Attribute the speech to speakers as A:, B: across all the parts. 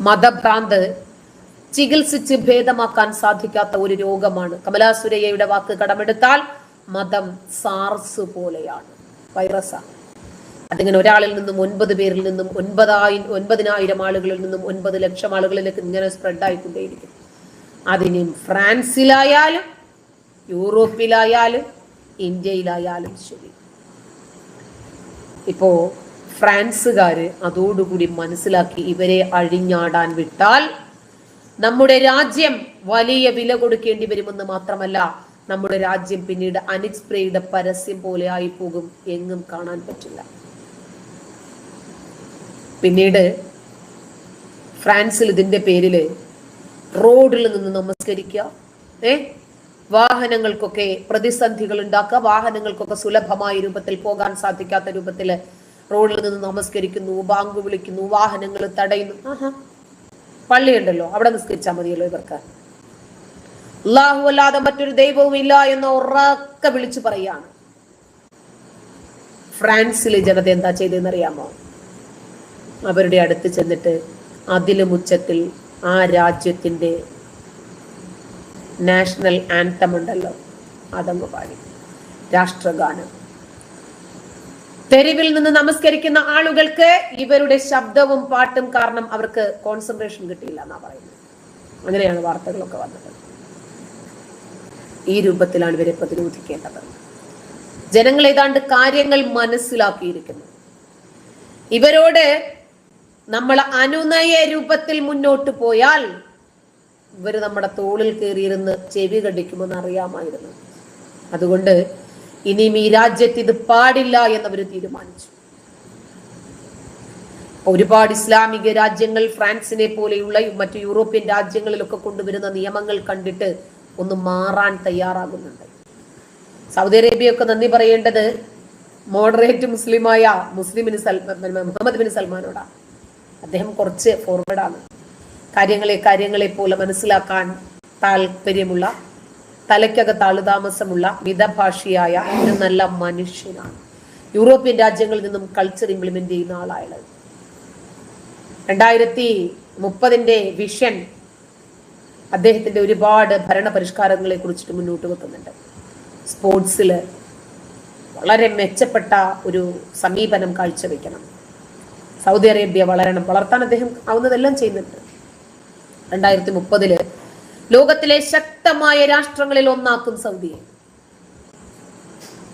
A: മതഭ്രാന്ത് ചികിത്സിച്ച് ഭേദമാക്കാൻ സാധിക്കാത്ത ഒരു രോഗമാണ്. കമലാസുരയ്യയുടെ വാക്ക് കടമെടുത്താൽ മതം സാർസ് പോലെയാണ്. വൈറസാണ് അതിങ്ങനെ ഒരാളിൽ നിന്നും ഒൻപത് പേരിൽ നിന്നും ഒൻപതായി ഒൻപതിനായിരം ആളുകളിൽ നിന്നും ഒൻപത് ലക്ഷം ആളുകളിലേക്ക് ഇങ്ങനെ സ്പ്രെഡ് ആയിക്കൊണ്ടേയിരിക്കും അതിന് ഫ്രാൻസിലായാലും യൂറോപ്പിലായാലും ഇന്ത്യയിലായാലും ശരി. ഇപ്പോ ഫ്രാൻസുകാര് അതോടുകൂടി മനസ്സിലാക്കി ഇവരെ അഴിഞ്ഞാടാൻ വിട്ടാൽ നമ്മുടെ രാജ്യം വലിയ വില കൊടുക്കേണ്ടി വരുമെന്ന് മാത്രമല്ല നമ്മുടെ രാജ്യം പിന്നീട് അനിക്സ്പ്രേയുടെ പരസ്യം പോലെ ആയി പോകും എങ്ങും കാണാൻ പറ്റില്ല. പിന്നീട് ഫ്രാൻസിൽ ഇതിന്റെ പേരിൽ റോഡിൽ നിന്ന് നമസ്കരിക്കുക ഏ? വാഹനങ്ങൾക്കൊക്കെ പ്രതിസന്ധികൾ ഉണ്ടാക്കുക വാഹനങ്ങൾക്കൊക്കെ സുലഭമായ രൂപത്തിൽ പോകാൻ സാധിക്കാത്ത രൂപത്തിൽ റോഡിൽ നിന്ന് നമസ്കരിക്കുന്നു ബാങ്ക് വിളിക്കുന്നു വാഹനങ്ങൾ തടയുന്നു. ആഹാ. പള്ളിയുണ്ടല്ലോ അവിടെ നിസ്കരിച്ചാൽ മതിയല്ലോ ഇവർക്ക്. അള്ളാഹു അല്ലാതെ മറ്റൊരു ദൈവവും ഇല്ല എന്ന് ഉറക്കെ വിളിച്ചു പറയാണ്. ഫ്രാൻസിലെ ജനത എന്താ ചെയ്തതെന്നറിയാമോ? അവരുടെ അടുത്ത് ചെന്നിട്ട് അതിലും ഉച്ചത്തിൽ ആ രാജ്യത്തിന്റെ നാഷണൽ ആൻതം ഉണ്ടല്ലോ അതങ്ങ് പാടി. രാഷ്ട്രഗാനം. തെരുവിൽ നിന്ന് നമസ്കരിക്കുന്ന ആളുകൾക്ക് ഇവരുടെ ശബ്ദവും പാട്ടും കാരണം അവർക്ക് കോൺസെൻട്രേഷൻ കിട്ടിയില്ല എന്നാ പറയുന്നത്. അങ്ങനെയാണ് വാർത്തകളൊക്കെ വന്നത്. ഈ രൂപത്തിലാണ് ഇവരെ പ്രതിരോധിക്കേണ്ടത്. ജനങ്ങൾ ഏതാണ്ട് കാര്യങ്ങൾ മനസ്സിലാക്കിയിരിക്കുന്നു. ഇവരോട് നമ്മൾ അനുനയ രൂപത്തിൽ മുന്നോട്ട് പോയാൽ ഇവർ നമ്മുടെ തോളിൽ കയറിയിരുന്ന് ചെവി കടിക്കുമെന്ന് അറിയാമായിരുന്നു. അതുകൊണ്ട് ഇനിയും ഈ രാജ്യത്ത് ഇത് പാടില്ല എന്നവർ തീരുമാനിച്ചു. ഒരുപാട് ഇസ്ലാമിക രാജ്യങ്ങൾ ഫ്രാൻസിനെ പോലെയുള്ള മറ്റു യൂറോപ്യൻ രാജ്യങ്ങളിലൊക്കെ കൊണ്ടുവരുന്ന നിയമങ്ങൾ കണ്ടിട്ട് ഒന്ന് മാറാൻ തയ്യാറാകുന്നുണ്ട്. സൗദി അറേബ്യയൊക്കെ നന്ദി പറയേണ്ടത് മോഡറേറ്റ് മുസ്ലിമായ മുസ്ലിമിന് മുഹമ്മദ് ബിൻ സൽമാനോടാണ് അദ്ദേഹം കുറച്ച് ഫോർവേഡാണ് കാര്യങ്ങളെ കാര്യങ്ങളെ പോലെ മനസ്സിലാക്കാൻ താല്പര്യമുള്ള തലയ്ക്കകത്ത് ആളുതാമസമുള്ള മിതഭാഷിയായ ഒരു നല്ല മനുഷ്യനാണ്. യൂറോപ്യൻ രാജ്യങ്ങളിൽ നിന്നും കൾച്ചർ ഇംപ്ലിമെന്റ് ചെയ്യുന്ന ആളായത് രണ്ടായിരത്തി മുപ്പതിന്റെ വിഷൻ അദ്ദേഹത്തിന്റെ ഒരുപാട് ഭരണ പരിഷ്കാരങ്ങളെ കുറിച്ചിട്ട് മുന്നോട്ട് വെക്കുന്നുണ്ട്. സ്പോർട്സിൽ വളരെ മെച്ചപ്പെട്ട ഒരു സമീപനം കാഴ്ചവെക്കണം. സൗദി അറേബ്യ വളരണം വളർത്താൻ അദ്ദേഹം ആവുന്നതെല്ലാം ചെയ്യുന്നുണ്ട്. രണ്ടായിരത്തി മുപ്പതിൽ ലോകത്തിലെ ശക്തമായ രാഷ്ട്രങ്ങളിൽ ഒന്നാക്കും സൗദിയെ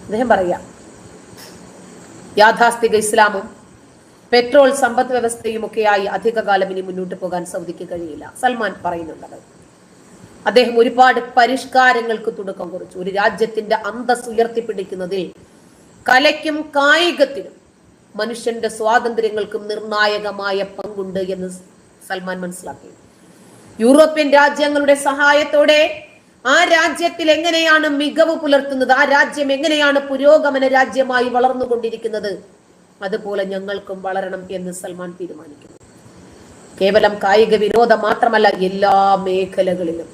A: അദ്ദേഹം പറയാം യാഥാസ്ഥിക ഇസ്ലാമും പെട്രോൾ സമ്പദ് വ്യവസ്ഥയും ഒക്കെയായി അധികകാലം ഇനി മുന്നോട്ട് പോകാൻ സൗദിക്ക് കഴിയില്ല. സൽമാൻ പറയുന്നുണ്ടത്. അദ്ദേഹം ഒരുപാട് പരിഷ്കാരങ്ങൾക്ക് തുടക്കം കുറിച്ചു. ഒരു രാജ്യത്തിന്റെ അന്തസ് ഉയർത്തിപ്പിടിക്കുന്നതിൽ കലയ്ക്കും കായികത്തിനും മനുഷ്യന്റെ സ്വാതന്ത്ര്യങ്ങൾക്കും നിർണായകമായ പങ്കുണ്ട് എന്ന് സൽമാൻ മനസ്സിലാക്കി. യൂറോപ്യൻ രാജ്യങ്ങളുടെ സഹായത്തോടെ ആ രാജ്യത്തിൽ എങ്ങനെയാണ് മികവ് പുലർത്തുന്നത്? ആ രാജ്യം എങ്ങനെയാണ് പുരോഗമന രാജ്യമായി വളർന്നുകൊണ്ടിരിക്കുന്നത്? അതുപോലെ ഞങ്ങൾക്കും വളരണം എന്ന് സൽമാൻ തീരുമാനിക്കുന്നു. കേവലം കായിക വിനോദം മാത്രമല്ല എല്ലാ മേഖലകളിലും.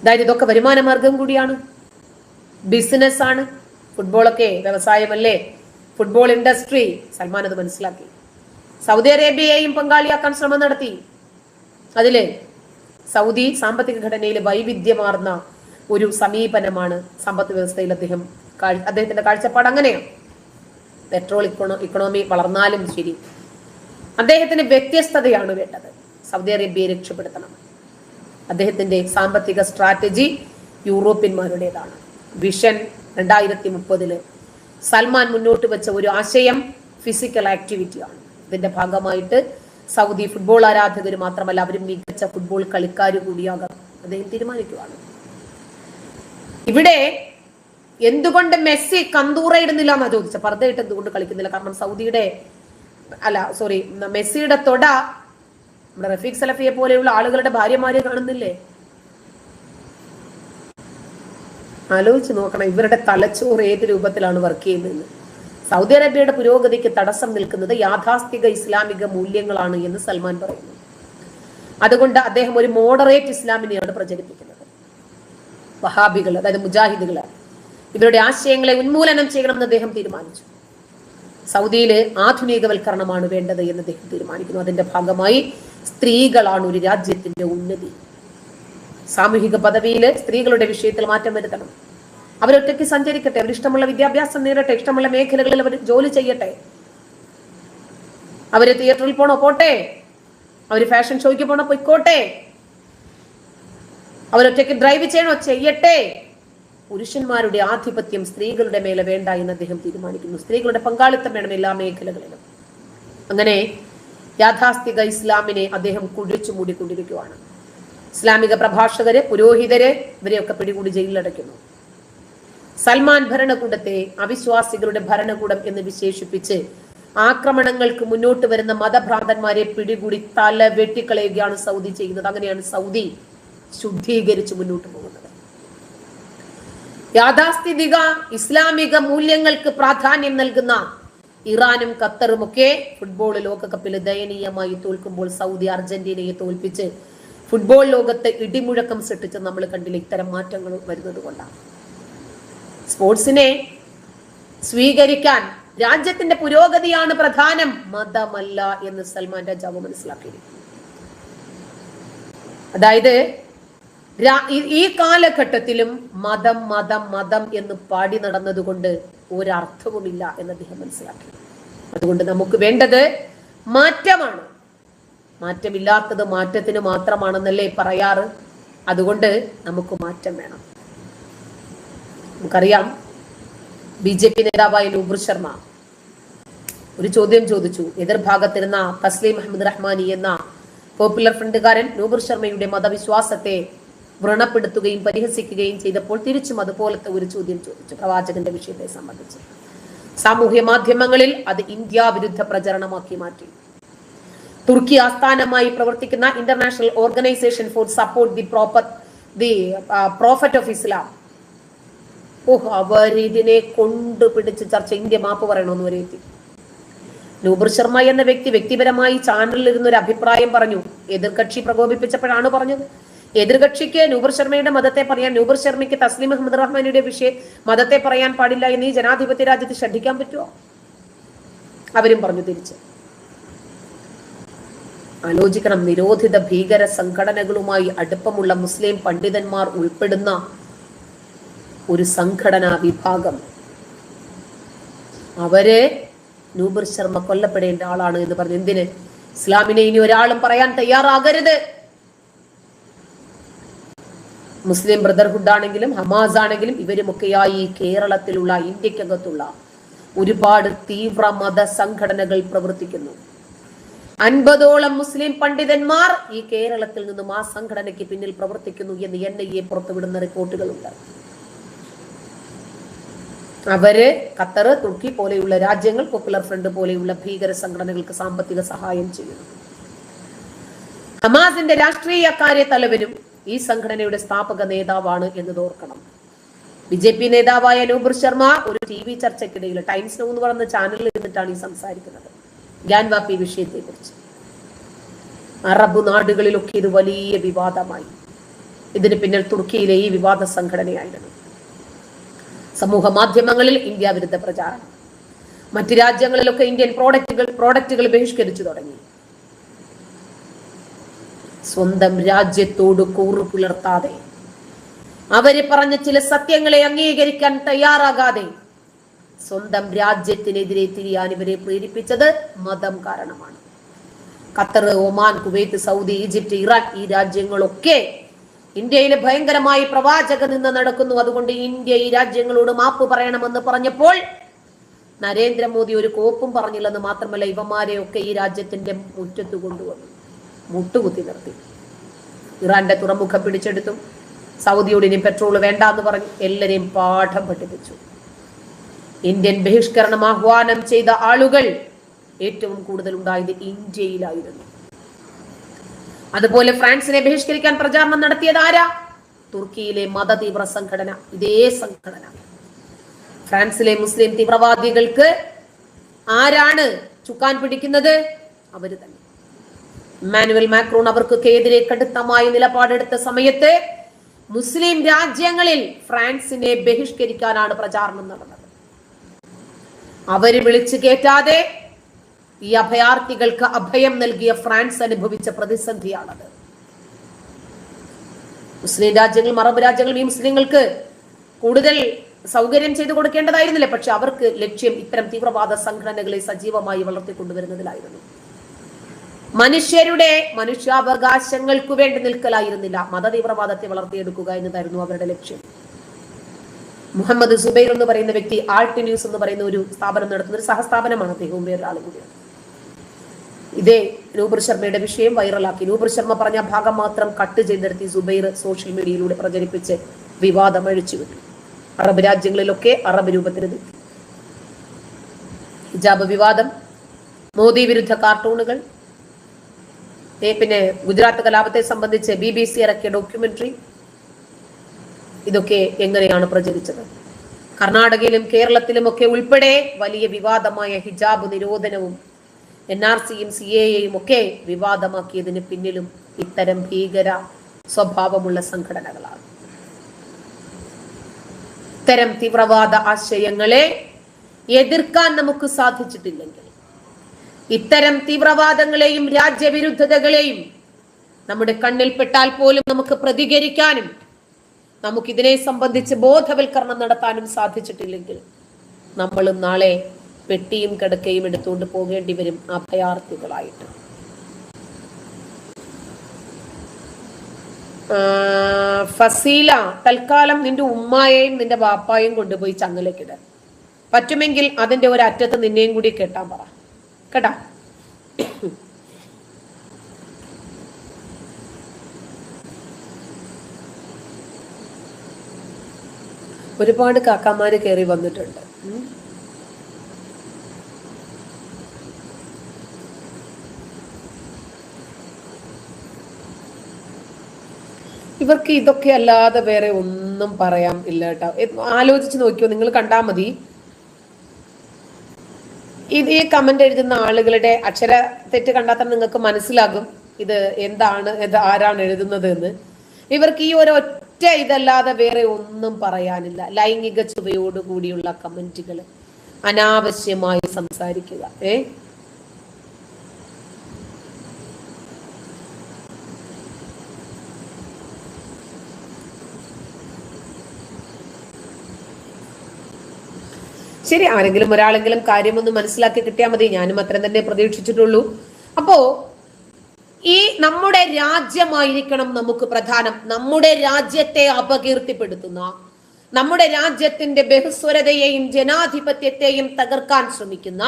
A: അതായത് ഇതൊക്കെ വരുമാന മാർഗം കൂടിയാണ്. ബിസിനസ് ആണ്. ഫുട്ബോളൊക്കെ വ്യവസായമല്ലേ? ഫുട്ബോൾ ഇൻഡസ്ട്രി സൽമാൻ അത് മനസ്സിലാക്കി. സൗദി അറേബ്യയെയും പങ്കാളിയാക്കാൻ ശ്രമം നടത്തി. അതിൽ സൗദി സാമ്പത്തിക ഘടനയിൽ വൈവിധ്യമാർന്ന ഒരു സമീപനമാണ് സമ്പത്ത് വ്യവസ്ഥയിൽ അദ്ദേഹം അദ്ദേഹത്തിന്റെ കാഴ്ചപ്പാട് അങ്ങനെയാണ് പെട്രോൾ ഇക്കോണോ ഇക്കണോമി വളർന്നാലും ശരി. അദ്ദേഹത്തിന് വ്യത്യസ്തതയാണ് വേണ്ടത്. സൗദി അറേബ്യയെ രക്ഷപ്പെടുത്തണം. അദ്ദേഹത്തിന്റെ സാമ്പത്തിക സ്ട്രാറ്റജി യൂറോപ്യന്മാരുടേതാണ്. വിഷൻ രണ്ടായിരത്തി മുപ്പതിൽ സൽമാൻ മുന്നോട്ട് വെച്ച ഒരു ആശയം ഫിസിക്കൽ ആക്ടിവിറ്റിയാണ്. ഇതിന്റെ ഭാഗമായിട്ട് സൗദി ഫുട്ബോൾ ആരാധകർ മാത്രമല്ല അവർ മികച്ച ഫുട്ബോൾ കളിക്കാർ കൂടിയാകാം. അദ്ദേഹം തീരുമാനിക്കുവാണ് ഇവിടെ എന്തുകൊണ്ട് മെസ്സി കന്തൂറ ഇടുന്നില്ല എന്നാ ചോദിച്ച? പർദ്ദയിട്ട് എന്തുകൊണ്ട് കളിക്കുന്നില്ല? കാരണം സൗദിയുടെ അല്ല സോറി മെസ്സിയുടെ തൊട നമ്മുടെ റഫീഖ് സലഫിയെ പോലെയുള്ള ആളുകളുടെ ഭാര്യമാരെ കാണുന്നില്ലേ? ആലോചിച്ച് നോക്കണം ഇവരുടെ തലച്ചോറ് ഏത് രൂപത്തിലാണ് വർക്ക് ചെയ്യുന്നതെന്ന്. സൗദി അറേബ്യയുടെ പുരോഗതിക്ക് തടസ്സം നിൽക്കുന്നത് യാഥാസ്ഥിക ഇസ്ലാമിക മൂല്യങ്ങളാണ് എന്ന് സൽമാൻ പറയുന്നു. അതുകൊണ്ട് അദ്ദേഹം ഒരു മോഡറേറ്റ് ഇസ്ലാമിനെയാണ് പ്രചരിപ്പിക്കുന്നത്. വഹാബികൾ അതായത് മുജാഹിദുകൾ ഇവരുടെ ആശയങ്ങളെ ഉന്മൂലനം ചെയ്യണമെന്ന് അദ്ദേഹം തീരുമാനിച്ചു. സൗദിയിൽ ആധുനികവൽക്കരണമാണ് വേണ്ടത് എന്ന് അദ്ദേഹം തീരുമാനിക്കുന്നു. അതിന്റെ ഭാഗമായി സ്ത്രീകളാണ് ഒരു രാജ്യത്തിന്റെ ഉന്നതി. സാമൂഹിക പദവിയിൽ സ്ത്രീകളുടെ വിഷയത്തിൽ മാറ്റം വരുത്തണം. അവരൊറ്റയ്ക്ക് സഞ്ചരിക്കട്ടെ അവരിഷ്ടമുള്ള വിദ്യാഭ്യാസം നേരട്ടെ ഇഷ്ടമുള്ള മേഖലകളിൽ അവർ ജോലി ചെയ്യട്ടെ. അവർ തിയേറ്ററിൽ പോണോ? പോട്ടെ. അവർ ഫാഷൻ ഷോയ്ക്ക് പോണോ? പൊയ്ക്കോട്ടെ. അവരൊറ്റയ്ക്ക് ഡ്രൈവ് ചെയ്യണോ? ചെയ്യട്ടെ. പുരുഷന്മാരുടെ ആധിപത്യം സ്ത്രീകളുടെ മേലെ വേണ്ട എന്ന് അദ്ദേഹം തീരുമാനിക്കുന്നു. സ്ത്രീകളുടെ പങ്കാളിത്തം വേണം എല്ലാ മേഖലകളിലും. അങ്ങനെ യാഥാസ്ഥിക ഇസ്ലാമിനെ അദ്ദേഹം കുഴിച്ചു മൂടിക്കൊണ്ടിരിക്കുകയാണ്. ഇസ്ലാമിക പ്രഭാഷകരെ പുരോഹിതരെ ഇവരെയൊക്കെ പിടികൂടി ജയിലിലടയ്ക്കുന്നു. സൽമാൻ ഭരണകൂടത്തെ അവിശ്വാസികളുടെ ഭരണകൂടം എന്ന് വിശേഷിപ്പിച്ച് ആക്രമണങ്ങൾക്ക് മുന്നോട്ട് വരുന്ന മതഭ്രാന്തന്മാരെ പിടികൂടി തല വെട്ടിക്കളയുകയാണ് സൗദി ചെയ്യുന്നത്. അങ്ങനെയാണ് സൗദി ശുദ്ധീകരിച്ച് മുന്നോട്ട് പോകുന്നത്. യാഥാസ്ഥിതിക ഇസ്ലാമിക മൂല്യങ്ങൾക്ക് പ്രാധാന്യം നൽകുന്ന ഇറാനും ഖത്തറും ഒക്കെ ഫുട്ബോൾ ലോകകപ്പിൽ ദയനീയമായി തോൽക്കുമ്പോൾ സൗദി അർജന്റീനയെ തോൽപ്പിച്ച് ഫുട്ബോൾ ലോകത്തെ ഇടിമുഴക്കം സൃഷ്ടിച്ച് നമ്മൾ കണ്ടില്ല ഇത്തരം മാറ്റങ്ങൾ വരുന്നത് കൊണ്ടാണ്. സ്പോർട്സിനെ സ്വീകരിക്കാൻ രാജ്യത്തിന്റെ പുരോഗതിയാണ് പ്രധാനം. മതമല്ല എന്ന് സൽമാൻ രാജാവ് മനസ്സിലാക്കി അതായത് ഈ കാലഘട്ടത്തിലും മതം മതം മതം എന്ന് പാടി നടന്നതുകൊണ്ട് ഒരർത്ഥവുമില്ല എന്ന് അദ്ദേഹം മനസ്സിലാക്കി. അതുകൊണ്ട് നമുക്ക് വേണ്ടത് മാറ്റമാണ്. മാറ്റമില്ലാത്തത് മാറ്റത്തിന് മാത്രമാണെന്നല്ലേ പറയാറ്. അതുകൊണ്ട് നമുക്ക് മാറ്റം വേണം. നമുക്കറിയാം. ബി ജെ പി നേതാവായ നൂബർ ശർമ്മ ഒരു ചോദ്യം ചോദിച്ചു. എതിർഭാഗത്തിരുന്ന തസ്ലീം അഹമ്മദ് റഹ്മാനി എന്ന പോപ്പുലർ ഫ്രണ്ടുകാരൻ നൂബർ ശർമ്മയുടെ മതവിശ്വാസത്തെ വ്രണപ്പെടുത്തുകയും പരിഹസിക്കുകയും ചെയ്തപ്പോൾ തിരിച്ചും അതുപോലത്തെ ഒരു ചോദ്യം ചോദിച്ചു പ്രവാചകന്റെ വിഷയത്തെ സംബന്ധിച്ച്. സാമൂഹ്യ മാധ്യമങ്ങളിൽ അത് ഇന്ത്യ വിരുദ്ധ പ്രചരണമാക്കി മാറ്റി. തുർക്കി ആസ്ഥാനമായി പ്രവർത്തിക്കുന്ന international organisation for support the proper the prophet of Islam oh അവരിതിനെ കൊണ്ടുപിടിച്ച് ചർച്ച. ഇന്ത്യ മാപ്പ് പറയണമെന്ന് വരെ എത്തി നൂബർ ശർമ്മ എന്ന വ്യക്തി വ്യക്തിപരമായി ചാനലിൽ ഇരുന്ന ഒരു അഭിപ്രായം പറഞ്ഞു. എതിർകക്ഷി പ്രകോപിപ്പിച്ചപ്പോഴാണ് പറഞ്ഞത്. എതിർകക്ഷിക്ക് നൂബർ ശർമ്മയുടെ മതത്തെ പറയാൻ നൂബർ ശർമ്മയ്ക്ക് തസ്ലിം അഹമ്മദ് റഹ്മാനിയുടെ വിഷയം മതത്തെ പറയാൻ പാടില്ല എന്ന് ഈ ജനാധിപത്യ രാജ്യത്ത് ശ്രദ്ധിക്കാൻ പറ്റുമോ അവരും പറഞ്ഞു തിരിച്ച്. ആലോചിക്കണം നിരോധിത ഭീകര സംഘടനകളുമായി അടുപ്പമുള്ള മുസ്ലിം പണ്ഡിതന്മാർ ഉൾപ്പെടുന്ന ഒരു സംഘടനാ വിഭാഗം. അവരെ നൂബർ ശർമ്മ കൊല്ലപ്പെടേണ്ട ആളാണ് എന്ന് പറഞ്ഞു എന്തിന്? ഇസ്ലാമിനെ ഇനി ഒരാളും പറയാൻ തയ്യാറാകരുത്. മുസ്ലിം ബ്രദർഹുഡ് ആണെങ്കിലും ഹമാസ് ആണെങ്കിലും ഇവരുമൊക്കെയായി കേരളത്തിലുള്ള ഇന്ത്യക്കകത്തുള്ള ഒരുപാട് തീവ്ര മത സംഘടനകൾ പ്രവർത്തിക്കുന്നു. അൻപതോളം മുസ്ലിം പണ്ഡിതന്മാർ ഈ കേരളത്തിൽ നിന്നും ആ സംഘടനയ്ക്ക് പിന്നിൽ പ്രവർത്തിക്കുന്നു എന്ന് എൻ ഐ എ പുറത്തുവിടുന്ന റിപ്പോർട്ടുകളുണ്ട്. അവർ ഖത്തർ തുർക്കി പോലെയുള്ള രാജ്യങ്ങൾ പോപ്പുലർ ഫ്രണ്ട് പോലെയുള്ള ഭീകര സംഘടനകൾക്ക് സാമ്പത്തിക സഹായം ചെയ്യുന്നു. ഹമാസിന്റെ രാഷ്ട്രീയ കാര്യ തലവനും ഈ സംഘടനയുടെ സ്ഥാപക നേതാവാണ് എന്ന് ഓർക്കണം. ബി ജെ പി നേതാവായ അനൂപർ ശർമ്മ ഒരു ടി വി ചർച്ചയ്ക്കിടയിൽ ടൈംസ് നോ എന്ന് പറയുന്ന ചാനലിൽ ഇരുന്നിട്ടാണ് ഈ സംസാരിക്കുന്നത്. ഗ്യാൻവാപ്പി വിഷയത്തെ കുറിച്ച് അറബ് നാടുകളിലൊക്കെ ഇത് വലിയ വിവാദമായി. ഇതിന് പിന്നിൽ തുർക്കിയിലെ ഈ വിവാദ സംഘടനയായിരുന്നു. സമൂഹ മാധ്യമങ്ങളിൽ ഇന്ത്യ വിരുദ്ധ പ്രചാരണം. മറ്റു രാജ്യങ്ങളിലൊക്കെ ഇന്ത്യൻ പ്രോഡക്റ്റുകൾ പ്രോഡക്റ്റുകൾ ബഹിഷ്കരിച്ചു തുടങ്ങി. സ്വന്തം രാജ്യത്തോട് കൂറു പുലർത്താതെ അവർ പറഞ്ഞ ചില സത്യങ്ങളെ അംഗീകരിക്കാൻ തയ്യാറാകാതെ സ്വന്തം രാജ്യത്തിനെതിരെ തിരിയാൻ ഇവരെ പ്രേരിപ്പിച്ചത് മതം കാരണമാണ്. Qatar Oman Kuwait Saudi Egypt Iran ഈ രാജ്യങ്ങളൊക്കെ ഇന്ത്യയിൽ ഭയങ്കരമായി പ്രവാചക നിന്ന് നടക്കുന്നു. അതുകൊണ്ട് ഇന്ത്യ ഈ രാജ്യങ്ങളോട് മാപ്പ് പറയണമെന്ന് പറഞ്ഞപ്പോൾ നരേന്ദ്രമോദി ഒരു കോപ്പും പറഞ്ഞില്ലെന്ന് മാത്രമല്ല ഇവന്മാരെ ഒക്കെ ഈ രാജ്യത്തിന്റെ മുറ്റത്ത് കൊണ്ടുവന്നു. മുട്ടുകുത്തി നിർത്തി. ഇറാന്റെ തുറമുഖം പിടിച്ചെടുത്തു. സൗദിയോട് ഇനി പെട്രോൾ വേണ്ട എന്ന് പറഞ്ഞു എല്ലാരെയും പാഠം പഠിപ്പിച്ചു. ഇന്ത്യൻ ബഹിഷ്കരണം ആഹ്വാനം ചെയ്ത ആളുകൾ ഏറ്റവും കൂടുതൽ ഉണ്ടായത് ഇന്ത്യയിലായിരുന്നു. അതുപോലെ ഫ്രാൻസിനെ ബഹിഷ്കരിക്കാൻ പ്രചാരണം നടത്തിയത് ആരാ? തുർക്കിയിലെ മത തീവ്ര സംഘടന. ഇതേ സംഘടന. ഫ്രാൻസിലെ മുസ്ലിം തീവ്രവാദികൾക്ക് ആരാണ് ചുക്കാൻ പിടിക്കുന്നത്? അവർ തന്നെ. മാനുവൽ മാക്രോൺ അവർക്ക് എതിരെ കടുത്തമായ നിലപാടെടുത്ത സമയത്ത് മുസ്ലിം രാജ്യങ്ങളിൽ ഫ്രാൻസിനെ ബഹിഷ്കരിക്കാനാണ് പ്രചാരണം നടന്നത്. അവർ വിളിച്ചു കേറ്റാതെ ഈ അഭയാർത്ഥികൾക്ക് അഭയം നൽകിയ ഫ്രാൻസ് അനുഭവിച്ച പ്രതിസന്ധിയാണത്. മുസ്ലിം രാജ്യങ്ങളും അറബ് രാജ്യങ്ങളും ഈ മുസ്ലിങ്ങൾക്ക് കൂടുതൽ സൗകര്യം ചെയ്തു കൊടുക്കേണ്ടതായിരുന്നില്ല. പക്ഷെ അവർക്ക് ലക്ഷ്യം ഇത്തരം തീവ്രവാദ സംഘടനകളെ സജീവമായി വളർത്തിക്കൊണ്ടുവരുന്നതിലായിരുന്നു. മനുഷ്യരുടെ മനുഷ്യാവകാശങ്ങൾക്കു വേണ്ടി നിൽക്കലായിരുന്നില്ല. മത തീവ്രവാദത്തെ വളർത്തിയെടുക്കുക എന്നതായിരുന്നു അവരുടെ ലക്ഷ്യം. മുഹമ്മദ് സുബൈർ എന്ന് പറയുന്ന വ്യക്തി ആൾട്ട് ന്യൂസ് എന്ന് പറയുന്ന ഒരു സ്ഥാപനം നടത്തുന്ന ഒരു സഹസ്ഥാപനമാണ് അദ്ദേഹവും വേറൊരാളും കൂടിയാണ്. ഇതേ രൂപർ ശർമ്മയുടെ വിഷയം വൈറലാക്കി. രൂപർ ശർമ്മ പറഞ്ഞ ഭാഗം മാത്രം കട്ട് ചെയ്തെടുത്തി സുബൈർ സോഷ്യൽ മീഡിയയിലൂടെ പ്രചരിപ്പിച്ച് വിവാദം അഴിച്ചുവിട്ടു അറബ് രാജ്യങ്ങളിലൊക്കെ അറബ് രൂപത്തിൽ ഹിജാബ് വിവാദം മോദി വിരുദ്ധ കാർട്ടൂണുകൾ പിന്നെ ഗുജറാത്ത് കലാപത്തെ സംബന്ധിച്ച് ബി ബി സി ഇറക്കിയ ഡോക്യുമെന്ററി ഇതൊക്കെ എങ്ങനെയാണ് പ്രചരിച്ചത്? കർണാടകയിലും കേരളത്തിലും ഒക്കെ ഉൾപ്പെടെ വലിയ വിവാദമായ ഹിജാബ് നിരോധനവും എൻ ആർ സിയും സി എയും ഒക്കെ വിവാദമാക്കിയതിന് പിന്നിലും ഇത്തരം ഭീകര സ്വഭാവമുള്ള സംഘടനകളാണ്. ഇത്തരം തീവ്രവാദ ആശയങ്ങളെ എതിർക്കാൻ നമുക്ക് സാധിച്ചിട്ടില്ലെങ്കിൽ ഇത്തരം തീവ്രവാദങ്ങളെയും രാജ്യവിരുദ്ധതകളെയും നമ്മുടെ കണ്ണിൽപ്പെട്ടാൽ പോലും നമുക്ക് പ്രതികരിക്കാനും നമുക്കിതിനെ സംബന്ധിച്ച് ബോധവൽക്കരണം നടത്താനും സാധിച്ചിട്ടില്ലെങ്കിൽ നമ്മളും നാളെ പെട്ടിയും കിടക്കയും എടുത്തുകൊണ്ട് പോകേണ്ടി വരും അഭയാർത്ഥികളായിട്ട് ഫസീല തൽക്കാലം നിന്റെ ഉമ്മായെയും നിന്റെ വാപ്പായെയും കൊണ്ടുപോയി ചങ്ങലക്കിട പറ്റുമെങ്കിൽ അതിന്റെ ഒരു അറ്റത്ത് നിന്നെയും കൂടി കെട്ടാൻ പറ. കേട്ടാ. ഒരുപാട് കാക്കാമാര് കയറി വന്നിട്ടുണ്ട്. ഇവർക്ക് ഇതൊക്കെ അല്ലാതെ വേറെ ഒന്നും പറയാൻ ഇല്ല കേട്ടോ. ആലോചിച്ച് നോക്കിയോ? നിങ്ങൾ കണ്ടാൽ മതി. ഇത് ഈ കമന്റ് എഴുതുന്ന ആളുകളുടെ അക്ഷര തെറ്റ് കണ്ടാൽ തന്നെ നിങ്ങൾക്ക് മനസ്സിലാകും ഇത് എന്താണ് ഇത് ആരാണ് എഴുതുന്നത് എന്ന് ഇവർക്ക് ഈ ഒരു ഒറ്റ ഇതല്ലാതെ വേറെ ഒന്നും പറയാനില്ല. ലൈംഗിക ചുവയോടുകൂടിയുള്ള കമന്റുകൾ അനാവശ്യമായി സംസാരിക്കുക. ഏ? ശരി ആരെങ്കിലും ഒരാളെങ്കിലും കാര്യമൊന്ന് മനസ്സിലാക്കി കിട്ടിയാൽ മതി. ഞാനും അത്രയും തന്നെ പ്രതീക്ഷിച്ചിട്ടുള്ളൂ. അപ്പോ ഈ നമ്മുടെ രാജ്യമായിരിക്കണം നമുക്ക് പ്രധാനം. നമ്മുടെ രാജ്യത്തെ അപകീർത്തിപ്പെടുത്തുന്ന നമ്മുടെ രാജ്യത്തിന്റെ ബഹുസ്വരതയെയും ജനാധിപത്യത്തെയും തകർക്കാൻ ശ്രമിക്കുന്ന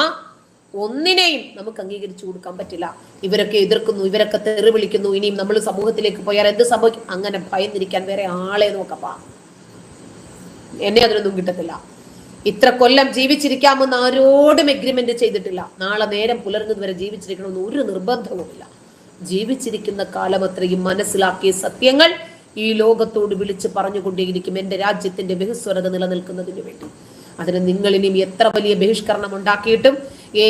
A: ഒന്നിനെയും നമുക്ക് അംഗീകരിച്ചു കൊടുക്കാൻ പറ്റില്ല. ഇവരൊക്കെ എതിർക്കുന്നു ഇവരൊക്കെ തെറി വിളിക്കുന്നു ഇനിയും നമ്മൾ സമൂഹത്തിലേക്ക് പോയാൽ എന്ത് സംഭവിക്കും? അങ്ങനെ ഭയന്നിരിക്കാൻ വേറെ ആളെ നോക്കപ്പാ. എന്നെ അതിനൊന്നും കിട്ടത്തില്ല. ഇത്ര കൊല്ലം ജീവിച്ചിരിക്കാമെന്ന് ആരോടും എഗ്രിമെന്റ് ചെയ്തിട്ടില്ല. നാളെ നേരം പുലർന്നത് വരെ ജീവിച്ചിരിക്കണമെന്ന് ഒരു നിർബന്ധവുമില്ല. ജീവിച്ചിരിക്കുന്ന കാലം അത്രയും മനസ്സിലാക്കിയ സത്യങ്ങൾ ഈ ലോകത്തോട് വിളിച്ച് പറഞ്ഞുകൊണ്ടേയിരിക്കും എന്റെ രാജ്യത്തിന്റെ ബഹുസ്വരത നിലനിൽക്കുന്നതിന് വേണ്ടി. അതിന് നിങ്ങൾ ഇനിയും എത്ര വലിയ ബഹിഷ്കരണം ഉണ്ടാക്കിയിട്ടും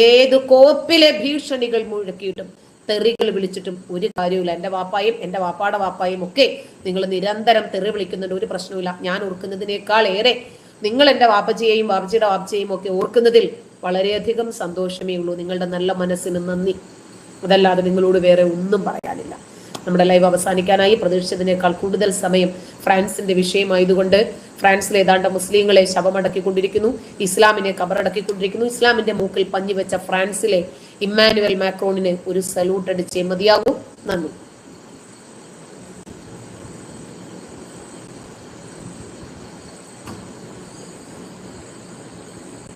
A: ഏത് കോപ്പിലെ ഭീഷണികൾ മുഴക്കിയിട്ടും തെറികൾ വിളിച്ചിട്ടും ഒരു കാര്യമില്ല എന്റെ വാപ്പായും എന്റെ വാപ്പാടെ വാപ്പായും ഒക്കെ നിങ്ങൾ നിരന്തരം തെറി വിളിക്കുന്നുണ്ട്. ഒരു പ്രശ്നവുമില്ല. ഞാൻ ഓർക്കുന്നതിനേക്കാൾ ഏറെ നിങ്ങൾ എന്റെ വാപ്പച്ചിയെയും വാപ്പച്ചിയുടെ വാപ്പച്ചിയെയും ഒക്കെ ഓർക്കുന്നതിൽ വളരെയധികം സന്തോഷമേ ഉള്ളൂ. നിങ്ങളുടെ നല്ല മനസ്സിന് നന്ദി. അതല്ലാതെ നിങ്ങളോട് വേറെ ഒന്നും പറയാനില്ല. നമ്മുടെ ലൈവ് അവസാനിക്കാനായി പ്രതീക്ഷിച്ചതിനേക്കാൾ കൂടുതൽ സമയം ഫ്രാൻസിന്റെ വിഷയമായതുകൊണ്ട് ഫ്രാൻസിൽ ഏതാണ്ട് മുസ്ലിങ്ങളെ ശവമടക്കിക്കൊണ്ടിരിക്കുന്നു. ഇസ്ലാമിനെ കബറടക്കിക്കൊണ്ടിരിക്കുന്നു. ഇസ്ലാമിന്റെ മൂക്കിൽ പഞ്ഞുവെച്ച ഫ്രാൻസിലെ ഇമ്മാനുവൽ മാക്രോണിന് ഒരു സല്യൂട്ട് അടിച്ചേ മതിയാകൂ. നന്ദി.